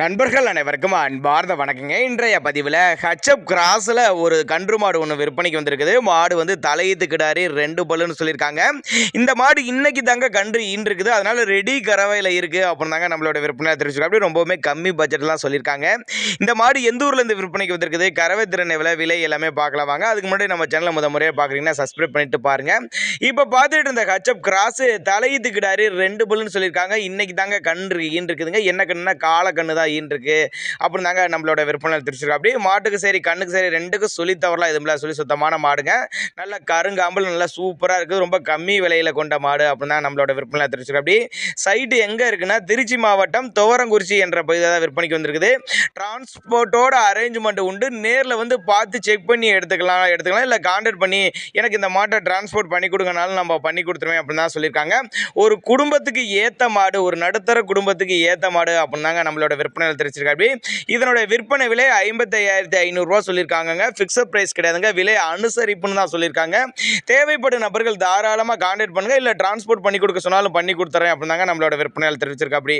நண்பர்கள் அனைவருக்கும் அன்பார்ந்த வணக்கங்க. இன்றைய பதிவில் ஹச்அப் கிராஸில் ஒரு கன்று மாடு ஒன்று விற்பனைக்கு வந்திருக்குது. மாடு வந்து தலையீத்து கிடாரி ரெண்டு பல்லுன்னு சொல்லியிருக்காங்க. இந்த மாடு இன்னைக்கு தாங்க கன்று ஈன்றிருக்குது. அதனால் ரெடி கறவையில் இருக்குது அப்படின்னு தாங்க நம்மளோட விற்பனை தெரிவிச்சிருக்கோம் அப்படி ரொம்பவுமே கம்மி பட்ஜெட்லாம் சொல்லியிருக்காங்க. இந்த மாடு எந்த ஊர்லேருந்து விற்பனைக்கு வந்திருக்குது? கறவை திறனை விலை விலை எல்லாமே பார்க்கலாம் வாங்க. அதுக்கு முன்னாடி நம்ம சேனலை முத முறையாக பார்க்குறீங்கன்னா சப்ஸ்கிரைப் பண்ணிட்டு பாருங்கள் இப்போ பார்த்துட்டு இருந்த ஹச்அப் கிராஸு தலையீத்து கிடாரி ரெண்டு பல்லுன்னு சொல்லியிருக்காங்க. இன்னைக்கு தாங்க கன்று இருக்குதுங்க என்ன கண்ணுனா கால கண்ணு தான் ஈன்றிருக்கு அப்புறம் தாங்க நம்மளோட விற்பனை தெரிச்சிருக்கோம் அப்படியே மாட்டுக்கு சரி கண்ணுக்கு சரி ரெண்டுக்கும் சொல்லி தவறலாம் இதுமில்ல சொல்லி சுத்தமான மாடுங்க. நல்ல கருங்காம்பல் நல்லா சூப்பராக இருக்குது. ரொம்ப கம்மி விலையில் கொண்ட மாடு அப்படின்னு தான் நம்மளோட விற்பனை தெரிச்சிருக்கோம் அப்படி சைட்டு எங்கே இருக்குன்னா திருச்சி மாவட்டம் துவரங்குறிச்சி என்ற பகுதியில் தான் விற்பனைக்கு வந்திருக்குது. டிரான்ஸ்போர்ட்டோட அரேஞ்ச்மெண்ட் உண்டு. நேரில் வந்து பார்த்து செக் பண்ணி எடுத்துக்கலாம். எடுத்துக்கலாம். இல்லை கான்டாக்ட் பண்ணி எனக்கு இந்த மாட்டை டிரான்ஸ்போர்ட் பண்ணி கொடுங்கனாலும் நம்ம பண்ணி கொடுத்துருவேன் அப்படின்னு தான் சொல்லியிருக்காங்க. ஒரு குடும்பத்துக்கு ஏற்ற மாடு ஒரு நடுத்தர குடும்பத்துக்கு ஏற்ற மாடு அப்படின்னு தாங்க நம்மளோட விற்பனையில் தெரிச்சிருக்காரு இதனோட விற்பனை விலை ஐம்பத்தையாயிரத்தி ஐநூறுரூவா சொல்லியிருக்காங்க ஃபிக்ஸட் ப்ரைஸ் கிடையாதுங்க. விலை அனுசரிப்புன்னு தான் சொல்லியிருக்காங்க. தேவைப்படும் நபர்கள் தாராளமாக கான்டாக்ட் பண்ணுங்கள் இல்லை டிரான்ஸ்போர்ட் பண்ணி கொடுக்க சொன்னாலும் பண்ணி கொடுத்துறேன் அப்படின்னு தாங்க நம்மளோட விற்பனையில் தெரிவிச்சிருக்கா அப்படி